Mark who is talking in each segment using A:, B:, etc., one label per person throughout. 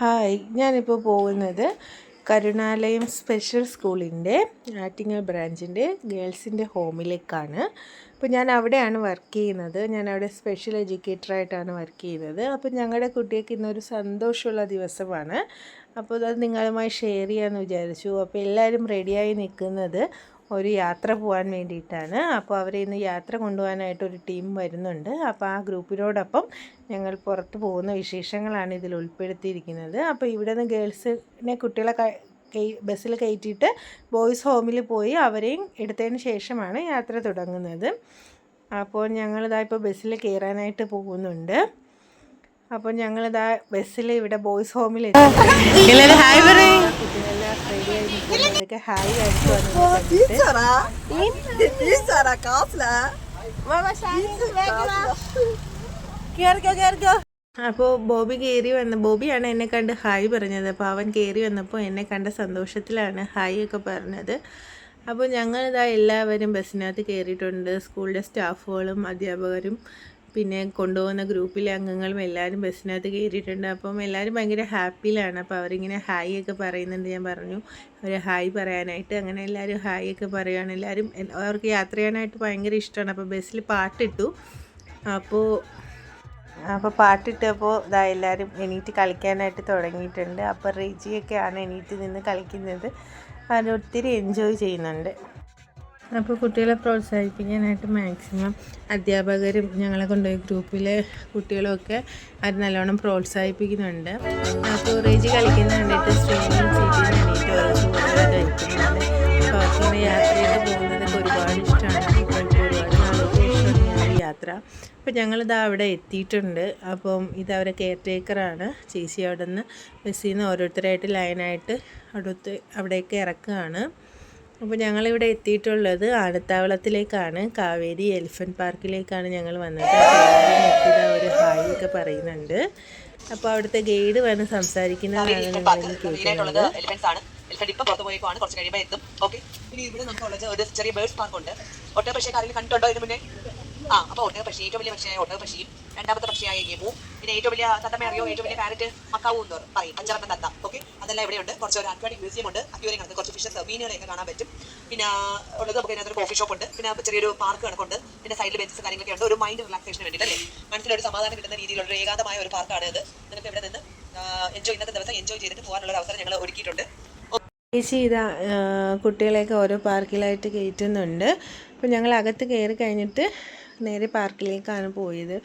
A: Hi ഞാനിപ്പോൾ പോകുന്നത് Karunalayam special സ്കൂളിന്റെ ആറ്റിങ്ങൽ ബ്രാഞ്ചിന്റെ ഗേൾസിന്റെ ഹോമിലേക്കാണ്. അപ്പോൾ ഞാൻ അവിടെയാണ് വർക്ക് ചെയ്യുന്നത്. ഞാൻ അവിടെ സ്പെഷ്യൽ എഡ്യൂക്കേറ്ററായിട്ടാണ് വർക്ക് ചെയ്യുന്നത്. അപ്പോൾ ഞങ്ങളുടെ കുട്ടികൾക്ക് ഇന്നൊരു സന്തോഷമുള്ള ദിവസമാണ്. അപ്പോൾ അത് നിങ്ങളുമായി ഷെയർ ചെയ്യാമെന്ന് വിചാരിച്ചു. അപ്പോൾ എല്ലാവരും റെഡിയായി നിൽക്കുന്നത് ഒരു യാത്ര പോകാൻ വേണ്ടിയിട്ടാണ്. അപ്പോൾ അവരെ ഇന്ന് യാത്ര കൊണ്ടുപോകാനായിട്ട് ഒരു ടീം വരുന്നുണ്ട്. അപ്പോൾ ആ ഗ്രൂപ്പിനോടൊപ്പം ഞങ്ങൾ പുറത്ത് പോകുന്ന വിശേഷങ്ങളാണ് ഇതിൽ ഉൾപ്പെടുത്തിയിരിക്കുന്നത്. അപ്പോൾ ഇവിടെ നിന്ന് ഗേൾസിനെ കുട്ടികളെ ബസ്സിൽ കയറ്റിയിട്ട് ബോയ്സ് ഹോമിൽ പോയി അവരെയും എടുത്തതിന് ശേഷമാണ് യാത്ര തുടങ്ങുന്നത്. അപ്പോൾ ഞങ്ങളിതാ ഇപ്പോൾ ബസ്സിൽ കയറാനായിട്ട് പോകുന്നുണ്ട്. അപ്പോൾ ഞങ്ങളിതാ ബസ്സിൽ ഇവിടെ ബോയ്സ് ഹോമിൽ ഹായ് പറയും. കുട്ടികളെല്ലാം ആയി നിൽക്കുന്നതൊക്കെ ഹായ് അപ്പോൾ ബോബി കയറി വന്ന ബോബിയാണ് എന്നെ കണ്ട് ഹായ് പറഞ്ഞത്. അപ്പോൾ അവൻ കേറി വന്നപ്പോൾ എന്നെ കണ്ട സന്തോഷത്തിലാണ് ഹായ് ഒക്കെ പറഞ്ഞത്. അപ്പോൾ ഞങ്ങളിതാ എല്ലാവരും ബസ്സിനകത്ത് കയറിയിട്ടുണ്ട് സ്കൂളിലെ സ്റ്റാഫുകളും അധ്യാപകരും പിന്നെ കൊണ്ടുപോകുന്ന ഗ്രൂപ്പിലെ അംഗങ്ങളും എല്ലാവരും ബസ്സിനകത്ത് കയറിയിട്ടുണ്ട്. അപ്പം എല്ലാവരും ഭയങ്കര ഹാപ്പിയിലാണ്. അപ്പോൾ അവരിങ്ങനെ ഹായ് ഒക്കെ പറയുന്നുണ്ട്. ഞാൻ പറഞ്ഞു അവർ ഹായ് പറയാനായിട്ട്. അങ്ങനെ എല്ലാവരും ഹായ് ഒക്കെ പറയുകയാണ് എല്ലാവരും അവർക്ക് യാത്ര ചെയ്യാനായിട്ട് ഭയങ്കര ഇഷ്ടമാണ്. അപ്പോൾ ബസ്സിൽ പാട്ടിട്ടു. അപ്പോൾ അപ്പോൾ പാട്ടിട്ടപ്പോൾ ഇതാ എല്ലാവരും എണീറ്റ് കളിക്കാനായിട്ട് തുടങ്ങിയിട്ടുണ്ട്. അപ്പോൾ റെജിയൊക്കെയാണ് എണീറ്റ് നിന്ന് കളിക്കുന്നത്. അവർ ഒത്തിരി എൻജോയ് ചെയ്യുന്നുണ്ട്. അപ്പോൾ കുട്ടികളെ പ്രോത്സാഹിപ്പിക്കാനായിട്ട് മാക്സിമം അധ്യാപകരും ഞങ്ങളെ കൊണ്ടുപോയി ഗ്രൂപ്പിലെ കുട്ടികളൊക്കെ അത് നല്ലോണം പ്രോത്സാഹിപ്പിക്കുന്നുണ്ട്. സ്റ്റോറേജ് റേജി കളിക്കുന്ന കണ്ടിട്ട് സ്ട്രീമിങ് സീറ്റിൽ വേണ്ടിയിട്ട് ഓരോ ചോറുകൾ കഴിക്കുന്നുണ്ട്. യാത്ര ചെയ്ത് പോകുന്നത് പോകുന്നതൊക്കെ ഒരുപാട് ഇഷ്ടമാണ്. ഒരുപാട് നാളത്തെ യാത്ര. അപ്പോൾ ഞങ്ങളിത് അവിടെ എത്തിയിട്ടുണ്ട്. അപ്പം ഇത് അവരെ കെയർ ടേക്കറാണ് ചേച്ചി അവിടെ നിന്ന് ബസ്സിൽ നിന്ന് ഓരോരുത്തരായിട്ട് ലൈനായിട്ട് അവിടുത്തെ അവിടേക്ക് ഇറക്കുകയാണ്. അപ്പോൾ ഞങ്ങളിവിടെ എത്തിയിട്ടുള്ളത് ആനത്താവളത്തിലേക്കാണ് കാവേരി എലിഫന്റ് പാർക്കിലേക്കാണ് ഞങ്ങൾ വന്നത്. ഒരു ഹായ് ഒക്കെ പറയുന്നുണ്ട്. അപ്പോൾ അവിടുത്തെ ഗൈഡ് വന്ന് സംസാരിക്കുന്നതാണ് നിങ്ങൾ കേൾക്കുന്നത്.
B: എലിഫന്റ് ഇപ്പൊ പുറത്ത് പോയേക്കുവാണ്. കുറച്ച് കഴിയുമ്പോൾ എത്തും. ഓക്കെ. ഇനി ഇവിടെ നമുക്കുള്ളത് ഒരു ചെറിയ ബേർഡ്സ് പാർക്ക് ഉണ്ട്. ഒട്ടക പക്ഷേ ആരെങ്കിലും കണ്ടിട്ടുണ്ടോ ഇതിന് മുന്നേ? ആ അപ്പോൾ ഒട്ടക പക്ഷി ഏറ്റവും വലിയ പക്ഷിയായ ഒട്ടക പക്ഷിയും രണ്ടാമത്തെ പക്ഷിയായ ഗെയിമു പിന്നെ ഏറ്റവും വലിയ തത്തമ്മ അറിയോ? ഏറ്റവും വലിയ പാരറ്റ് മക്കാവൂ എന്ന് പറയും. അഞ്ചാമത്തെ തത്ത. ഓക്കെ അതെല്ലാം ഇവിടെയുണ്ട്. കുറച്ച് ഒരു മ്യൂസിയം ഉണ്ട്. അക്യൂരിയം കണക്ക് കുറച്ച് ഫിഷസ് മീനുകളെയൊക്കെ കാണാൻ പറ്റും. പിന്നെ ഉള്ളത് നമുക്ക് ഇതിനകത്ത് കോഫി ഷോപ്പ് ഉണ്ട്. പിന്നെ ചെറിയൊരു പാർക്ക് കണക്കുണ്ട്. പിന്നെ സൈഡിൽ ബെഞ്ചസ് കാര്യങ്ങളൊക്കെ ഉണ്ട്. ഒരു മൈൻഡ് റിലാക്സേഷന് വേണ്ടിയിട്ട് അല്ലേ? മനസ്സിലൊരു സമാധാനം കിട്ടുന്ന രീതിയിലുള്ള ഒരു ഏകാന്തമായ ഒരു പാർക്കാണ് ഇത്. നിങ്ങൾക്ക് ഇവിടെ നിന്ന് എൻജോയ് ഇന്നത്തെ ദിവസം എൻജോയ് ചെയ്തിട്ട് പോകാനുള്ള അവസരം ഞങ്ങൾ ഒരുക്കിയിട്ടുണ്ട്.
A: ചേച്ചി ഇതാ കുട്ടികളെയൊക്കെ ഓരോ പാർക്കിലായിട്ട് കയറ്റുന്നുണ്ട്. അപ്പോൾ ഞങ്ങൾ അകത്ത് കയറി കഴിഞ്ഞിട്ട് നേരെ പാർക്കിലേക്കാണ് പോയത്.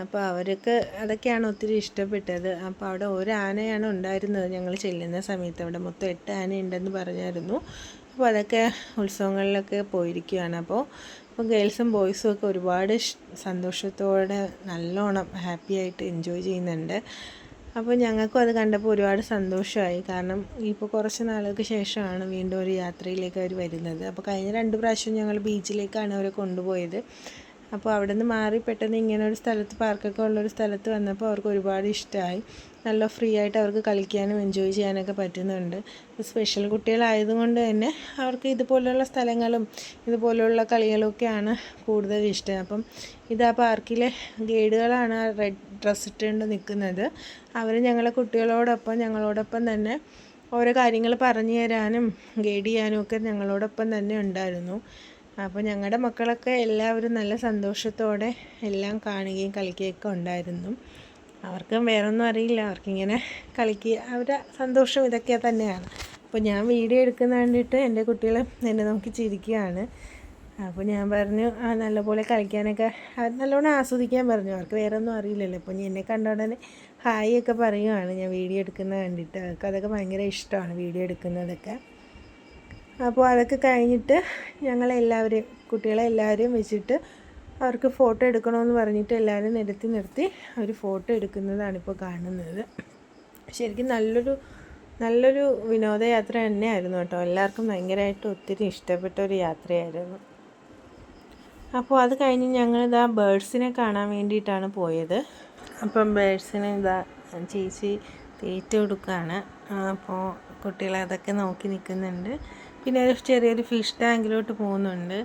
A: അപ്പോൾ അവർക്ക് അതൊക്കെയാണ് ഒത്തിരി ഇഷ്ടപ്പെട്ടത്. അപ്പോൾ അവിടെ ഒരു ആനയാണ് ഉണ്ടായിരുന്നത്. ഞങ്ങൾ ചെല്ലുന്ന സമയത്ത് അവിടെ മൊത്തം എട്ട് ആന ഉണ്ടെന്ന് പറഞ്ഞായിരുന്നു. അപ്പോൾ അതൊക്കെ ഉത്സവങ്ങളിലൊക്കെ പോയിരിക്കുകയാണ്. അപ്പോൾ അപ്പോൾ ഗേൾസും ബോയ്സും ഒക്കെ ഒരുപാട് സന്തോഷത്തോടെ നല്ലോണം ഹാപ്പി ആയിട്ട് എൻജോയ് ചെയ്യുന്നുണ്ട്. അപ്പോൾ ഞങ്ങൾക്കും അത് കണ്ടപ്പോൾ ഒരുപാട് സന്തോഷമായി. കാരണം ഇപ്പോൾ കുറച്ച് നാളുകൾക്ക് ശേഷമാണ് വീണ്ടും ഒരു യാത്രയിലേക്ക് അവർ വരുന്നത്. അപ്പോൾ കഴിഞ്ഞ രണ്ട് പ്രാവശ്യം ഞങ്ങൾ ബീച്ചിലേക്കാണ് അവരെ കൊണ്ടുപോയത്. അപ്പോൾ അവിടെ നിന്ന് മാറി പെട്ടെന്ന് ഇങ്ങനെ ഒരു സ്ഥലത്ത് പാർക്കൊക്കെ ഉള്ളൊരു സ്ഥലത്ത് വന്നപ്പോൾ അവർക്ക് ഒരുപാട് ഇഷ്ടമായി. നല്ല ഫ്രീ ആയിട്ട് അവർക്ക് കളിക്കാനും എൻജോയ് ചെയ്യാനൊക്കെ പറ്റുന്നുണ്ട്. സ്പെഷ്യൽ കുട്ടികളായതുകൊണ്ട് തന്നെ അവർക്ക് ഇതുപോലെയുള്ള സ്ഥലങ്ങളും ഇതുപോലെയുള്ള കളികളൊക്കെയാണ് കൂടുതൽ ഇഷ്ടം. അപ്പം ഇത് ആ പാർക്കിലെ ഗൈഡുകളാണ് റെഡ് ഡ്രസ്സ് ഇട്ടുകൊണ്ട് നിൽക്കുന്നത്. അവർ ഞങ്ങളെ കുട്ടികളോടൊപ്പം ഞങ്ങളോടൊപ്പം തന്നെ ഓരോ കാര്യങ്ങൾ പറഞ്ഞു തരാനും ഗൈഡ് ചെയ്യാനും ഒക്കെ ഞങ്ങളോടൊപ്പം തന്നെ ഉണ്ടായിരുന്നു. അപ്പോൾ ഞങ്ങളുടെ മക്കളൊക്കെ എല്ലാവരും നല്ല സന്തോഷത്തോടെ എല്ലാം കാണുകയും കളിക്കുകയൊക്കെ ഉണ്ടായിരുന്നു. അവർക്കും വേറൊന്നും അറിയില്ല. അവർക്കിങ്ങനെ കളിക്കുക അവരുടെ സന്തോഷം ഇതൊക്കെ തന്നെയാണ്. അപ്പോൾ ഞാൻ വീഡിയോ എടുക്കുന്ന കണ്ടിട്ട് എന്റെ കുട്ടികൾ എന്നെ നോക്കി ചിരിക്കുകയാണ്. അപ്പോൾ ഞാൻ പറഞ്ഞു ആ നല്ലപോലെ കളിക്കാനൊക്കെ നല്ലോണം ആസ്വദിക്കാൻ പറഞ്ഞു. അവർക്ക് വേറെ ഒന്നും അറിയില്ലല്ലോ അപ്പോൾ എന്നെ കണ്ട ഉടനെ ഹായ് ഒക്കെ പറയുകയാണ് ഞാൻ വീഡിയോ എടുക്കുന്നത് കണ്ടിട്ട്. അവർക്ക് അതൊക്കെ ഭയങ്കര ഇഷ്ടമാണ് വീഡിയോ എടുക്കുന്നതൊക്കെ. അപ്പോൾ അതൊക്കെ കഴിഞ്ഞിട്ട് ഞങ്ങളെല്ലാവരെയും കുട്ടികളെ എല്ലാവരെയും വെച്ചിട്ട് അവർക്ക് ഫോട്ടോ എടുക്കണമെന്ന് പറഞ്ഞിട്ട് എല്ലാവരും നിരത്തി നിർത്തി അവർ ഫോട്ടോ എടുക്കുന്നതാണ് ഇപ്പോൾ കാണുന്നത്. ശരിക്കും നല്ലൊരു നല്ലൊരു വിനോദയാത്ര തന്നെയായിരുന്നു കേട്ടോ. എല്ലാവർക്കും ഭയങ്കരമായിട്ട് ഒത്തിരി ഇഷ്ടപ്പെട്ട ഒരു യാത്രയായിരുന്നു. അപ്പോൾ അത് കഴിഞ്ഞ് ഞങ്ങളിതാ ബേഡ്സിനെ കാണാൻ വേണ്ടിയിട്ടാണ് പോയത്. അപ്പം ബേഡ്സിനെ ഇതാ ചേച്ചി തീറ്റ കൊടുക്കുകയാണ്. അപ്പോൾ കുട്ടികളെ അതൊക്കെ നോക്കി നിൽക്കുന്നുണ്ട്. പിന്നെ ഒരു ചെറിയൊരു ഫിഷ് ടാങ്കിലോട്ട് പോകുന്നുണ്ട്.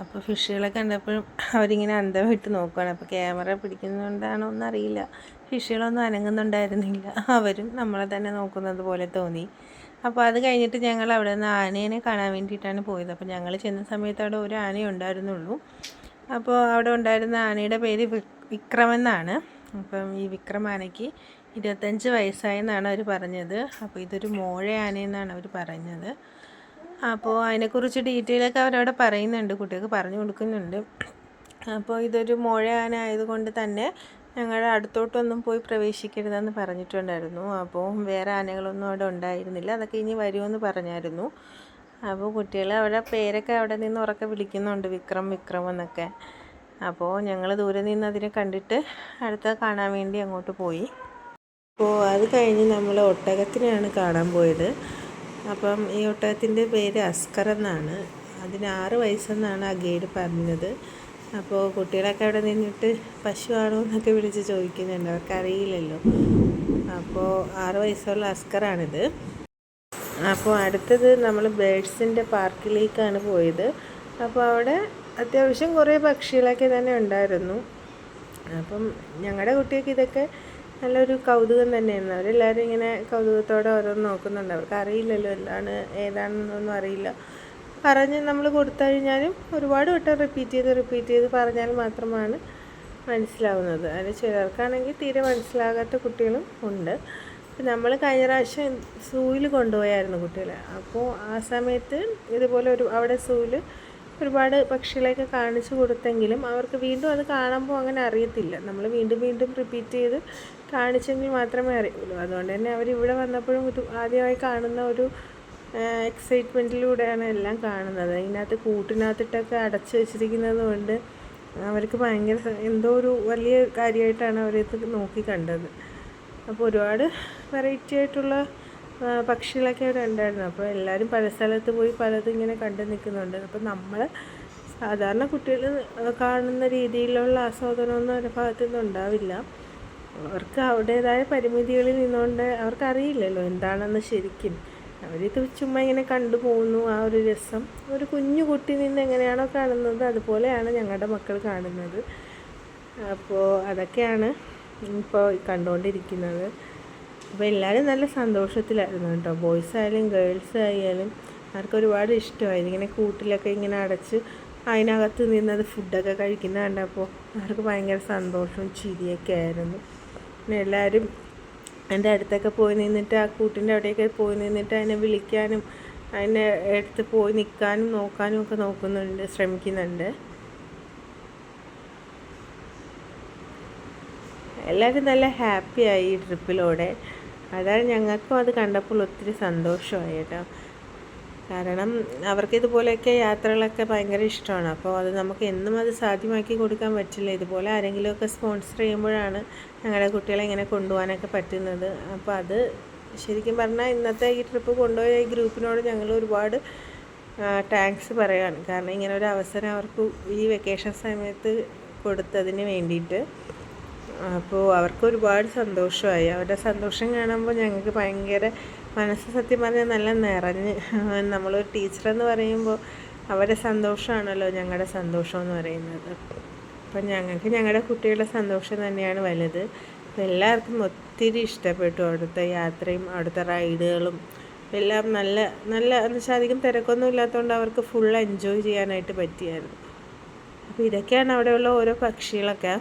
A: അപ്പോൾ ഫിഷുകളെ കണ്ടപ്പോഴും അവരിങ്ങനെ അന്തം നോക്കുകയാണ് അപ്പോൾ ക്യാമറ പിടിക്കുന്നതുകൊണ്ടാണോ എന്നറിയില്ല ഫിഷുകളൊന്നും അനങ്ങുന്നുണ്ടായിരുന്നില്ല. അവരും നമ്മളെ തന്നെ നോക്കുന്നത് പോലെ തോന്നി. അപ്പോൾ അത് കഴിഞ്ഞിട്ട് ഞങ്ങൾ അവിടെ നിന്ന് ആനേനെ കാണാൻ വേണ്ടിയിട്ടാണ് പോയത്. അപ്പോൾ ഞങ്ങൾ ചെന്ന സമയത്ത് അവിടെ ഒരു ആനയെ ഉണ്ടായിരുന്നുള്ളൂ. അപ്പോൾ അവിടെ ഉണ്ടായിരുന്ന ആനയുടെ പേര് വിക്രം എന്നാണ്. അപ്പം ഈ വിക്രം ആനയ്ക്ക് ഇരുപത്തഞ്ച് വയസ്സായെന്നാണ് അവർ പറഞ്ഞത്. അപ്പോൾ ഇതൊരു മോഴ ആനയെന്നാണ് അവർ പറഞ്ഞത്. അപ്പോൾ അതിനെക്കുറിച്ച് ഡീറ്റെയിൽ ഒക്കെ അവരവിടെ പറയുന്നുണ്ട് കുട്ടികൾക്ക് പറഞ്ഞു കൊടുക്കുന്നുണ്ട്. അപ്പോൾ ഇതൊരു മോഴ ആന ആയതുകൊണ്ട് തന്നെ ഞങ്ങളുടെ അടുത്തോട്ടൊന്നും പോയി പ്രവേശിക്കരുതെന്ന് പറഞ്ഞിട്ടുണ്ടായിരുന്നു. അപ്പോൾ വേറെ ആനകളൊന്നും അവിടെ ഉണ്ടായിരുന്നില്ല. അതൊക്കെ ഇനി വരുമെന്ന് പറഞ്ഞായിരുന്നു. അപ്പോൾ കുട്ടികൾ അവിടെ പേരൊക്കെ അവിടെ നിന്ന് ഉറക്കെ വിളിക്കുന്നുണ്ട് വിക്രം വിക്രം എന്നൊക്കെ. അപ്പോൾ ഞങ്ങൾ ദൂരെ നിന്ന് അതിനെ കണ്ടിട്ട് അടുത്ത കാണാൻ വേണ്ടി അങ്ങോട്ട് പോയി. അപ്പോൾ അത് കഴിഞ്ഞ് നമ്മൾ ഒട്ടകത്തിനെയാണ് കാണാൻ പോയത്. അപ്പം ഈ ഒട്ടകത്തിന്റെ പേര് അസ്കർ എന്നാണ്. അതിന് ആറ് വയസ്സെന്നാണ് ആ ഗൈഡ് പറഞ്ഞത്. അപ്പോൾ കുട്ടികളൊക്കെ അവിടെ നിന്നിട്ട് പശുവാണോ എന്നൊക്കെ വിളിച്ച് ചോദിക്കുന്നുണ്ട്. അവർക്ക് അറിയില്ലല്ലോ അപ്പോൾ ആറ് വയസ്സുള്ള അസ്കറാണിത്. അപ്പോൾ അടുത്തത് നമ്മൾ ബേഡ്സിന്റെ പാർക്കിലേക്കാണ് പോയത്. അപ്പോൾ അവിടെ അത്യാവശ്യം കുറേ പക്ഷികളൊക്കെ തന്നെ ഉണ്ടായിരുന്നു. അപ്പം ഞങ്ങളുടെ കുട്ടികൾക്ക് ഇതൊക്കെ നല്ലൊരു കൗതുകം തന്നെയായിരുന്നു. അവരെല്ലാവരും ഇങ്ങനെ കൗതുകത്തോടെ ഓരോന്ന് നോക്കുന്നുണ്ട്. അവർക്ക് അറിയില്ലല്ലോ എന്താണ് ഏതാണെന്നൊന്നും അറിയില്ല. പറഞ്ഞ് നമ്മൾ കൊടുത്തു കഴിഞ്ഞാലും ഒരുപാട് വട്ടം റിപ്പീറ്റ് ചെയ്ത് റിപ്പീറ്റ് ചെയ്ത് പറഞ്ഞാൽ മാത്രമാണ് മനസ്സിലാവുന്നത്. അതിന് ചിലർക്കാണെങ്കിൽ തീരെ മനസ്സിലാകാത്ത കുട്ടികളും ഉണ്ട്. നമ്മൾ കഴിഞ്ഞ പ്രാവശ്യം സൂയിൽ കൊണ്ടുപോയായിരുന്നു കുട്ടികളെ. അപ്പോൾ ആ സമയത്ത് ഇതുപോലെ ഒരു അവിടെ സൂയിൽ ഒരുപാട് പക്ഷികളെയൊക്കെ കാണിച്ചു കൊടുത്തെങ്കിലും അവർക്ക് വീണ്ടും അത് കാണുമ്പോൾ അങ്ങനെ അറിയത്തില്ല. നമ്മൾ വീണ്ടും വീണ്ടും റിപ്പീറ്റ് ചെയ്ത് കാണിച്ചെങ്കിൽ മാത്രമേ അറിയുള്ളൂ. അതുകൊണ്ട് തന്നെ അവർ ഇവിടെ വന്നപ്പോഴും ആദ്യമായി കാണുന്ന ഒരു എക്സൈറ്റ്മെന്റിലൂടെയാണ് എല്ലാം കാണുന്നത്. അതിനകത്ത് കൂട്ടിനകത്തിട്ടൊക്കെ അടച്ചു വെച്ചിരിക്കുന്നത് കൊണ്ട് അവർക്ക് ഭയങ്കര എന്തോ ഒരു വലിയ കാര്യമായിട്ടാണ് അവരിത് നോക്കി കണ്ടത്. അപ്പോൾ ഒരുപാട് വെറൈറ്റി ആയിട്ടുള്ള പക്ഷികളൊക്കെ അവിടെ ഉണ്ടായിരുന്നു. അപ്പോൾ എല്ലാവരും പല സ്ഥലത്ത് പോയി പലതും ഇങ്ങനെ കണ്ടു നിൽക്കുന്നുണ്ട്. അപ്പോൾ നമ്മൾ സാധാരണ കുട്ടികൾ കാണുന്ന രീതിയിലുള്ള ആസ്വാദനമൊന്നും അവരുടെ ഭാഗത്തു നിന്ന് ഉണ്ടാവില്ല. അവർക്ക് അവരുടേതായ പരിമിതികളിൽ നിന്നുകൊണ്ട് അവർക്കറിയില്ലല്ലോ എന്താണെന്ന് ശരിക്കും. അവരിത് ചുമ്മാ ഇങ്ങനെ കണ്ടു പോകുന്നു ആ ഒരു രസം. ഒരു കുഞ്ഞു കുട്ടി നിന്ന് എങ്ങനെയാണോ കാണുന്നത് അതുപോലെയാണ് ഞങ്ങളുടെ മക്കൾ കാണുന്നത്. അപ്പോൾ അതൊക്കെയാണ് ഇപ്പോൾ കണ്ടുകൊണ്ടിരിക്കുന്നത്. അപ്പോൾ എല്ലാവരും നല്ല സന്തോഷത്തിലായിരുന്നു കേട്ടോ. ബോയ്സ് ആയാലും ഗേൾസ് ആയാലും അവർക്ക് ഒരുപാട് ഇഷ്ടമായി. ഇങ്ങനെ കൂട്ടിലൊക്കെ ഇങ്ങനെ അടച്ച് അതിനകത്ത് നിന്നത് ഫുഡൊക്കെ കഴിക്കുന്ന കണ്ടപ്പോൾ അവർക്ക് ഭയങ്കര സന്തോഷവും ചിരിയൊക്കെ ആയിരുന്നു. പിന്നെ എല്ലാവരും എന്റെ അടുത്തൊക്കെ പോയി നിന്നിട്ട് ആ കൂട്ടിന്റെ അവിടെയൊക്കെ പോയി നിന്നിട്ട് അതിനെ വിളിക്കാനും അതിനെ അടുത്ത് പോയി നിൽക്കാനും നോക്കാനും ഒക്കെ നോക്കുന്നുണ്ട് ശ്രമിക്കുന്നുണ്ട്. എല്ലാവരും നല്ല ഹാപ്പിയായി ഈ ട്രിപ്പിലൂടെ. അതാണ് ഞങ്ങൾക്കും അത് കണ്ടപ്പോൾ ഒത്തിരി സന്തോഷമായി കേട്ടോ. കാരണം അവർക്ക് ഇതുപോലെയൊക്കെ യാത്രകളൊക്കെ ഭയങ്കര ഇഷ്ടമാണ്. അപ്പോൾ അത് നമുക്ക് എന്നും അത് സാധ്യമാക്കി കൊടുക്കാൻ പറ്റില്ല. ഇതുപോലെ ആരെങ്കിലുമൊക്കെ സ്പോൺസർ ചെയ്യുമ്പോഴാണ് ഞങ്ങളുടെ കുട്ടികളെ ഇങ്ങനെ കൊണ്ടുപോകാനൊക്കെ പറ്റുന്നത്. അപ്പോൾ അത് ശരിക്കും പറഞ്ഞാൽ ഇന്നത്തെ ഈ ട്രിപ്പ് കൊണ്ടുപോയ ഈ ഗ്രൂപ്പിനോട് ഞങ്ങൾ ഒരുപാട് താങ്ക്സ് പറയുകയാണ്. കാരണം ഇങ്ങനെ ഒരു അവസരം അവർക്ക് ഈ വെക്കേഷൻ സമയത്ത് കൊടുത്തതിന് വേണ്ടിയിട്ട്. അപ്പോൾ അവർക്ക് ഒരുപാട് സന്തോഷമായി. അവരുടെ സന്തോഷം കാണുമ്പോൾ ഞങ്ങൾക്ക് ഭയങ്കര മനസ്സ് സത്യം പറഞ്ഞാൽ നല്ല നിറഞ്ഞ്. നമ്മളൊരു ടീച്ചറെന്ന് പറയുമ്പോൾ അവരുടെ സന്തോഷമാണല്ലോ ഞങ്ങളുടെ സന്തോഷം എന്ന് പറയുന്നത്. അപ്പം ഞങ്ങൾക്ക് ഞങ്ങളുടെ കുട്ടികളുടെ സന്തോഷം തന്നെയാണ് വലുത്. എല്ലാവർക്കും ഒത്തിരി ഇഷ്ടപ്പെട്ടു അവിടുത്തെ യാത്രയും അവിടുത്തെ റൈഡുകളും. എല്ലാം നല്ല നല്ല എന്ന് വെച്ചാൽ അധികം തിരക്കൊന്നും ഇല്ലാത്തതുകൊണ്ട് അവർക്ക് ഫുൾ എൻജോയ് ചെയ്യാനായിട്ട് പറ്റിയായിരുന്നു. അപ്പോൾ ഇതൊക്കെയാണ് അവിടെയുള്ള ഓരോ പക്ഷികളൊക്കെ.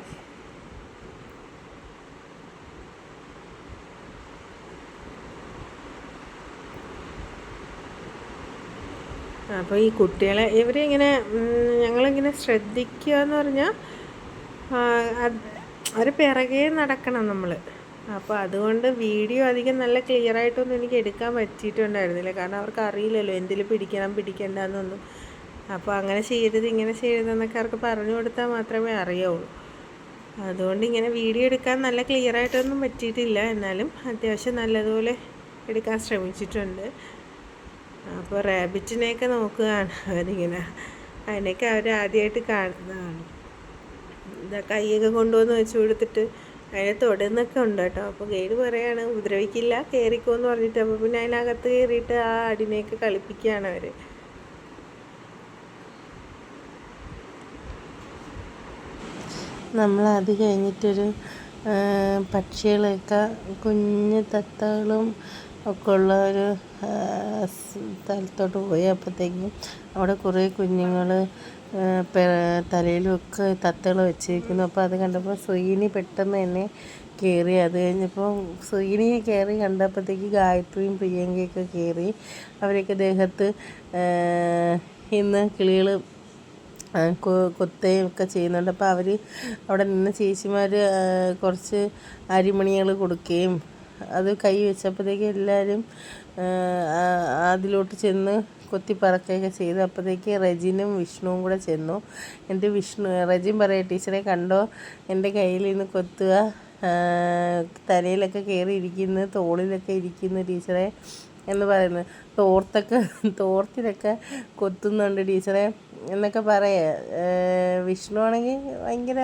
A: അപ്പോൾ ഈ കുട്ടികളെ ഇവരെ ഇവരിങ്ങനെ ഞങ്ങളിങ്ങനെ ശ്രദ്ധിക്കുക എന്ന് പറഞ്ഞാൽ അവർ പിറകെ നടക്കണം നമ്മൾ അപ്പോൾ അതുകൊണ്ട് വീഡിയോ അധികം നല്ല ക്ലിയർ ആയിട്ടൊന്നും എനിക്ക് എടുക്കാൻ പറ്റിയിട്ടുണ്ടായിരുന്നില്ല. കാരണം അവർക്ക് അറിയില്ലല്ലോ എന്തിൽ പിടിക്കണം പിടിക്കേണ്ടെന്നൊന്നും. അപ്പോൾ അങ്ങനെ ചെയ്യരുത് ഇങ്ങനെ ചെയ്യരുതെന്നൊക്കെ അവർക്ക് പറഞ്ഞു കൊടുത്താൽ മാത്രമേ അറിയാവുള്ളൂ അതുകൊണ്ട് ഇങ്ങനെ വീഡിയോ എടുക്കാൻ നല്ല ക്ലിയർ ആയിട്ടൊന്നും പറ്റിയിട്ടില്ല. എന്നാലും അത്യാവശ്യം നല്ലതുപോലെ എടുക്കാൻ ശ്രമിച്ചിട്ടുണ്ട്. അപ്പോൾ റാബിറ്റിനെയൊക്കെ നോക്കുകയാണ് അവരിങ്ങനെ അതിനൊക്കെ അവർ ആദ്യമായിട്ട് കാണുന്നതാണ്. ഇതാ കൈയൊക്കെ കൊണ്ടുവന്ന് വെച്ച് കൊടുത്തിട്ട് അതിനെ തൊടുന്നൊക്കെ ഉണ്ട് കേട്ടോ. അപ്പോൾ ഗൈഡ് പറയാണ് ഉപദ്രവിക്കില്ല കയറിക്കോ എന്ന് പറഞ്ഞിട്ട്. അപ്പോൾ പിന്നെ അതിനകത്ത് കയറിയിട്ട് ആ അടിനെയൊക്കെ കളിപ്പിക്കുകയാണ് അവർ
C: നമ്മൾ അത് കഴിഞ്ഞിട്ടൊരു പക്ഷികളെയൊക്കെ കുഞ്ഞു തത്തകളും ഒക്കെ ഉള്ള ഒരു സ്ഥലത്തോട്ട് പോയി അപ്പോഴത്തേക്കും അവിടെ കുറേ കുഞ്ഞുങ്ങൾ തലയിലൊക്കെ തത്തകൾ വെച്ചിരിക്കുന്നു. അപ്പോൾ അത് കണ്ടപ്പോൾ സുയിനി പെട്ടെന്ന് തന്നെ കയറി അത് കഴിഞ്ഞപ്പോൾ സുയിനിയെ കയറി കണ്ടപ്പോഴത്തേക്ക് ഗായത്രിയും പ്രിയങ്കയൊക്കെ കയറി അവരൊക്കെ ദേഹത്ത് ഇന്ന് കിളികൾ കൊത്തുകയും ഒക്കെ ചെയ്യുന്നുണ്ട്. അപ്പോൾ അവർ അവിടെ നിന്ന് ചേച്ചിമാർ കുറച്ച് അരിമണികൾ കൊടുക്കുകയും അത് കൈ വെച്ചപ്പോഴത്തേക്ക് എല്ലാവരും അതിലോട്ട് ചെന്ന് കൊത്തി പറക്കുകയൊക്കെ ചെയ്തു. അപ്പോഴത്തേക്ക് റജിനും വിഷ്ണുവും കൂടെ ചെന്നു. എന്റെ വിഷ്ണു റജിൻ പറയാം ടീച്ചറെ കണ്ടോ? എന്റെ കയ്യിൽ നിന്ന് കൊത്തുക തലയിലൊക്കെ കയറി ഇരിക്കുന്നു തോളിലൊക്കെ ഇരിക്കുന്നു ടീച്ചറെ എന്ന് പറയുന്നത് തോർത്തൊക്കെ തോർത്തിലൊക്കെ കൊത്തുന്നുണ്ട് ടീച്ചറെ. എന്നൊക്കെ പറയുക വിഷ്ണു ആണെങ്കിൽ ഭയങ്കര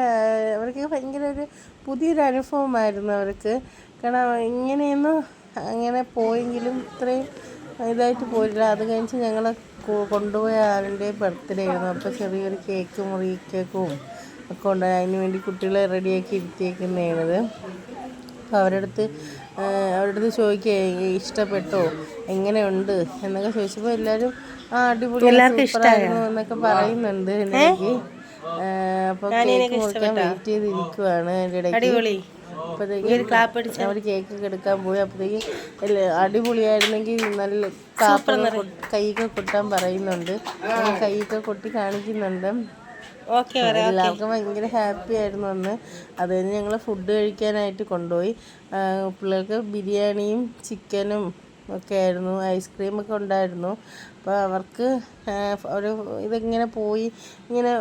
C: അവർക്ക് ഭയങ്കര ഒരു പുതിയൊരു അനുഭവമായിരുന്നു അവർക്ക്. കാരണം ഇങ്ങനെയൊന്നും അങ്ങനെ പോയെങ്കിലും ഇത്രയും ഇതായിട്ട് പോയില്ല. അത് കഴിഞ്ഞ് ഞങ്ങൾ കൊണ്ടുപോയ ആളിന്റെ ബർത്ത്ഡേ ആയിരുന്നു. അപ്പോൾ ചെറിയൊരു കേക്ക് മുറി കേക്കും ഒക്കെ ഉണ്ട്. അതിന് വേണ്ടി കുട്ടികളെ റെഡിയാക്കി ഇരുത്തിയേക്കുന്നതാണത്. അപ്പോൾ അവരുടെ അടുത്ത് അവരുടെ അടുത്ത് ചോദിക്കുക ഇഷ്ടപ്പെട്ടോ? എങ്ങനെയുണ്ട് എന്നൊക്കെ ചോദിച്ചപ്പോൾ എല്ലാവരും ആ അടിപൊളി സൂപ്പറായിരുന്നു എന്നൊക്കെ പറയുന്നുണ്ട് എന്റെ ഇടയ്ക്ക്. അപ്പോൾ കേക്ക് മുറിക്കാൻ വെയിറ്റ് ചെയ്തിരിക്കുവാണ് എന്റെ ഇടയ്ക്ക് അപ്പോഴത്തേക്ക് അവർ എടുക്കാൻ പോയി. അപ്പോഴത്തേക്ക് അടിപൊളിയായിരുന്നെങ്കിൽ നല്ല കാപ്പൊക്കെ കൈയൊക്കെ കൊട്ടാൻ പറയുന്നുണ്ട്. കൈയൊക്കെ കൊട്ടി കാണിക്കുന്നുണ്ട്. എല്ലാവർക്കും ഭയങ്കര ഹാപ്പി ആയിരുന്നു അന്ന്. അത് കഴിഞ്ഞ് ഞങ്ങൾ ഫുഡ് കഴിക്കാനായിട്ട് കൊണ്ടുപോയി. പിള്ളേർക്ക് ബിരിയാണിയും ചിക്കനും ഒക്കെ ആയിരുന്നു ഐസ്ക്രീം ഒക്കെ ഉണ്ടായിരുന്നു. അപ്പോൾ അവർക്ക് ഒരു ഇതിങ്ങനെ പോയി ഇങ്ങനെ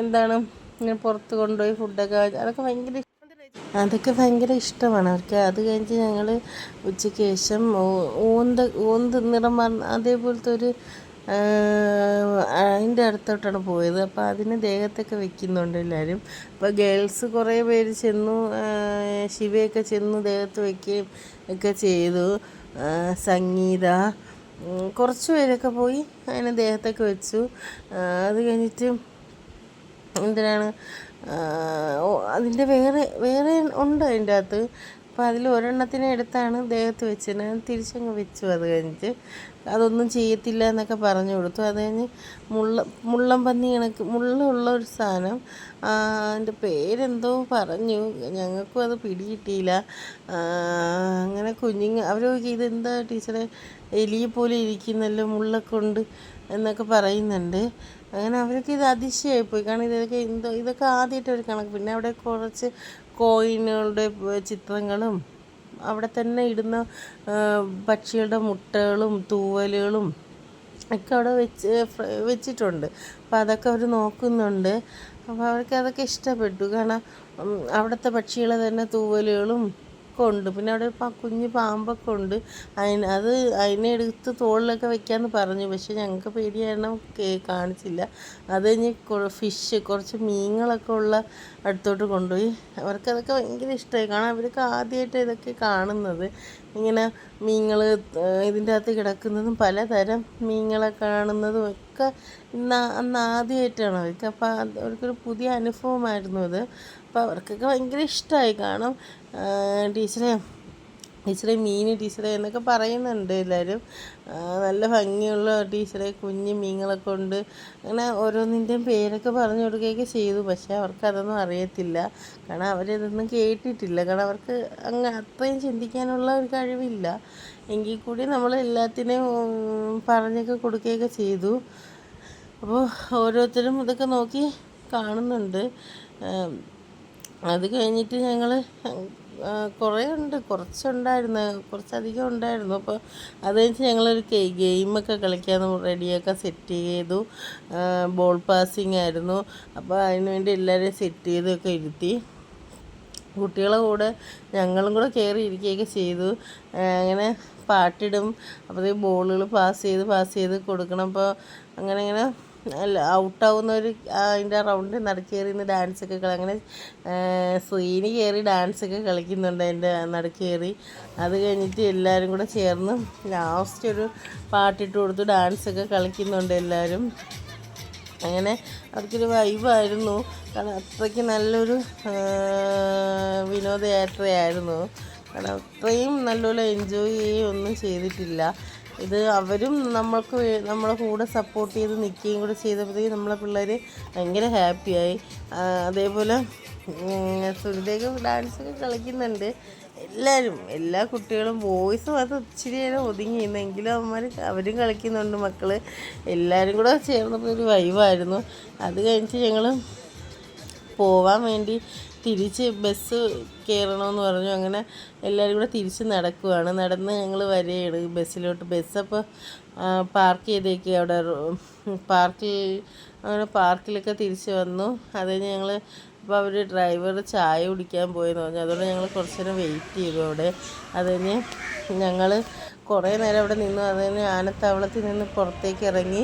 C: എന്താണ് ഇങ്ങനെ പുറത്ത് കൊണ്ടുപോയി ഫുഡൊക്കെ അതൊക്കെ ഭയങ്കര അതൊക്കെ ഭയങ്കര ഇഷ്ടമാണ്. അവർക്ക് അത് കഴിഞ്ഞ് ഞങ്ങൾ ഉച്ചയ്ക്ക് ശേഷം ഓന്ത ഓന്ത് നിറം അതേപോലത്തെ ഒരു അതിന്റെ അടുത്തോട്ടാണ് പോയത്. അപ്പോൾ അതിന് ദേഹത്തൊക്കെ വെക്കുന്നുണ്ട് എല്ലാവരും അപ്പോൾ ഗേൾസ് കുറേ പേര് ചെന്നു ശിവയൊക്കെ ചെന്നു ദേഹത്ത് വയ്ക്കുകയും ഒക്കെ ചെയ്തു. സംഗീത കുറച്ച് പേരൊക്കെ പോയി അതിനെ ദേഹത്തൊക്കെ വെച്ചു. അത് കഴിഞ്ഞിട്ട് എന്തിനാണ്? അതിന്റെ വേറെ വേറെ ഉണ്ട് അതിന്റെ അകത്ത്. അപ്പോൾ അതിൽ ഒരെണ്ണത്തിനെ എടുത്താണ് ദേഹത്ത് വെച്ചത്. ഞാൻ തിരിച്ചങ്ങ് വെച്ചു അത് കഴിഞ്ഞിട്ട്. അതൊന്നും ചെയ്യത്തില്ല എന്നൊക്കെ പറഞ്ഞു കൊടുത്തു. അത് കഴിഞ്ഞ് മുള്ള മുള്ളം പന്നി കണക്ക് മുള്ളുള്ള ഒരു സാധനം. അതിന്റെ പേരെന്തോ പറഞ്ഞു. ഞങ്ങൾക്കും അത് പിടികിട്ടിയില്ല. അങ്ങനെ കുഞ്ഞുങ്ങ അവർ ഇതെന്താ ടീച്ചറെ എലിയെ പോലെ ഇരിക്കുന്നല്ലോ മുള്ളൊക്കെ എന്നൊക്കെ പറയുന്നുണ്ട്. അങ്ങനെ അവർക്ക് ഇത് അതിശയമായിപ്പോയി കാരണം ഇതൊക്കെ എന്തോ ഇതൊക്കെ ആദ്യമായിട്ട് ഒരു കണക്ക്. പിന്നെ അവിടെ കുറച്ച് കോയിനുകളുടെ ചിത്രങ്ങളും അവിടെ തന്നെ ഇടുന്ന പക്ഷികളുടെ മുട്ടകളും തൂവലുകളും ഒക്കെ അവിടെ വെച്ച് വെച്ചിട്ടുണ്ട്. അപ്പോൾ അതൊക്കെ അവർ നോക്കുന്നുണ്ട്. അപ്പോൾ അവർക്ക് അതൊക്കെ ഇഷ്ടപ്പെട്ടു. കാരണം അവിടുത്തെ പക്ഷികളെ തന്നെ തൂവലുകളും ഒക്കെ ഉണ്ട്. പിന്നെ അവിടെ കുഞ്ഞ് പാമ്പൊക്കെ ഉണ്ട്. അതിന് അത് അതിനെ എടുത്ത് തോളിലൊക്കെ വെക്കാമെന്ന് പറഞ്ഞു. പക്ഷേ ഞങ്ങൾക്ക് പേടിയായിരുന്നു കാണിച്ചില്ല. അത് കഴിഞ്ഞ് ഫിഷ് കുറച്ച് മീനുകളൊക്കെ ഉള്ള അടുത്തോട്ട് കൊണ്ടുപോയി. അവർക്കതൊക്കെ ഭയങ്കര ഇഷ്ടമായി കാരണം അവർക്ക് ആദ്യമായിട്ട് ഇതൊക്കെ കാണുന്നത്. ഇങ്ങനെ മീനുകൾ ഇതിന്റെ അകത്ത് കിടക്കുന്നതും പലതരം മീനുകളെ കാണുന്നതും ഒക്കെ ഇന്ന് അന്ന് ആദ്യമായിട്ടാണ് അവർക്ക്. അപ്പോൾ അവർക്കൊരു പുതിയ അനുഭവമായിരുന്നു അത്. അപ്പോൾ അവർക്കൊക്കെ ഭയങ്കര ഇഷ്ടമായി. കാരണം ടീച്ചറെ ടീച്ചറെ മീൻ ടീച്ചറെ എന്നൊക്കെ പറയുന്നുണ്ട് എല്ലാവരും. നല്ല ഭംഗിയുള്ള ടീച്ചറെ കുഞ്ഞ് മീനുകളൊക്കെ ഉണ്ട്. അങ്ങനെ ഓരോന്നിന്റെയും പേരൊക്കെ പറഞ്ഞു കൊടുക്കുകയൊക്കെ ചെയ്തു. പക്ഷേ അവർക്കതൊന്നും അറിയത്തില്ല. കാരണം അവരിതൊന്നും കേട്ടിട്ടില്ല. കാരണം അവർക്ക് അങ്ങ് അത്രയും ചിന്തിക്കാനുള്ള ഒരു കഴിവില്ല. എങ്കിൽ കൂടി നമ്മൾ എല്ലാത്തിനെയും പറഞ്ഞൊക്കെ കൊടുക്കുകയൊക്കെ ചെയ്തു. അപ്പോൾ ഓരോരുത്തരും ഇതൊക്കെ നോക്കി കാണുന്നുണ്ട്. അത് കഴിഞ്ഞിട്ട് ഞങ്ങൾ കുറേ ഉണ്ട് കുറച്ചുണ്ടായിരുന്നു. കുറച്ചധികം ഉണ്ടായിരുന്നു. അപ്പോൾ അത് കഴിഞ്ഞ് ഞങ്ങളൊരു ഗെയിമൊക്കെ കളിക്കാൻ റെഡിയൊക്കെ സെറ്റ് ചെയ്തു. ബോൾ പാസിങ് ആയിരുന്നു. അപ്പോൾ അതിന് വേണ്ടി എല്ലാവരെയും സെറ്റ് ചെയ്തൊക്കെ ഇരുത്തി. കുട്ടികളെ കൂടെ ഞങ്ങളും കൂടെ കയറി ഇരിക്കുകയൊക്കെ ചെയ്തു. അങ്ങനെ പാട്ടിടും. അപ്പോഴത്തേക്ക് ബോളുകൾ പാസ് ചെയ്ത് പാസ് ചെയ്ത് കൊടുക്കണം. അപ്പോൾ അങ്ങനെ അല്ല ഔട്ടാവുന്നവർ അതിന്റെ റൗണ്ട് നടുക്ക് കയറി നിന്ന് ഡാൻസൊക്കെ കളി അങ്ങനെ ശ്രീനി ഡാൻസ് ഒക്കെ കളിക്കുന്നുണ്ട് അതിന്റെ നടുക്ക് കയറി അത് കഴിഞ്ഞിട്ട് എല്ലാവരും കൂടെ ചേർന്ന് ലാസ്റ്റ് ഒരു പാട്ടിട്ട് കൊടുത്തു ഡാൻസൊക്കെ കളിക്കുന്നുണ്ട് എല്ലാവരും അങ്ങനെ അവർക്കൊരു വൈബായിരുന്നു കാരണം അത്രയ്ക്ക് നല്ലൊരു വിനോദയാത്രയായിരുന്നു. കാരണം അത്രയും നല്ലപോലെ എൻജോയ് ചെയ്യുകയും ഒന്നും ചെയ്തിട്ടില്ല. ഇത് അവരും നമ്മൾക്ക് നമ്മളെ കൂടെ സപ്പോർട്ട് ചെയ്ത് നിൽക്കുകയും കൂടെ ചെയ്തപ്പോഴത്തേക്കും നമ്മളെ പിള്ളേർ ഭയങ്കര ഹാപ്പിയായി അതേപോലെ സുനിതയൊക്കെ ഡാൻസൊക്കെ കളിക്കുന്നുണ്ട്. എല്ലാവരും എല്ലാ കുട്ടികളും വോയിസ് മാത്രം ഇച്ചിരി നേരം എന്നെങ്കിലും അവന്മാർ അവരും കളിക്കുന്നുണ്ട് മക്കൾ എല്ലാവരും കൂടെ ചേർന്നപ്പോൾ ഒരു വൈവായിരുന്നു അത് കഴിഞ്ഞിട്ട് ഞങ്ങൾ പോവാൻ വേണ്ടി തിരിച്ച് ബസ് കയറണമെന്ന് പറഞ്ഞു. അങ്ങനെ എല്ലാവരും കൂടെ തിരിച്ച് നടക്കുവാണ്. നടന്ന് ഞങ്ങൾ വരികയാണ് ബസ്സിലോട്ട്. ബസ് അപ്പോൾ പാർക്ക് ചെയ്തേക്ക്. അവിടെ പാർക്കിൽ അങ്ങനെ പാർക്കിലൊക്കെ തിരിച്ച് വന്നു. അത് ഞങ്ങൾ അപ്പോൾ അവർ ഡ്രൈവർ ചായ കുടിക്കാൻ പോയെന്ന് പറഞ്ഞു. അതുകൊണ്ട് ഞങ്ങൾ കുറച്ച് നേരം വെയിറ്റ് ചെയ്തു അവിടെ. അത് കഴിഞ്ഞ് ഞങ്ങൾ കുറേ നേരം അവിടെ നിന്നു. അത് കഴിഞ്ഞ് ആനത്താവളത്തിൽ നിന്ന് പുറത്തേക്ക് ഇറങ്ങി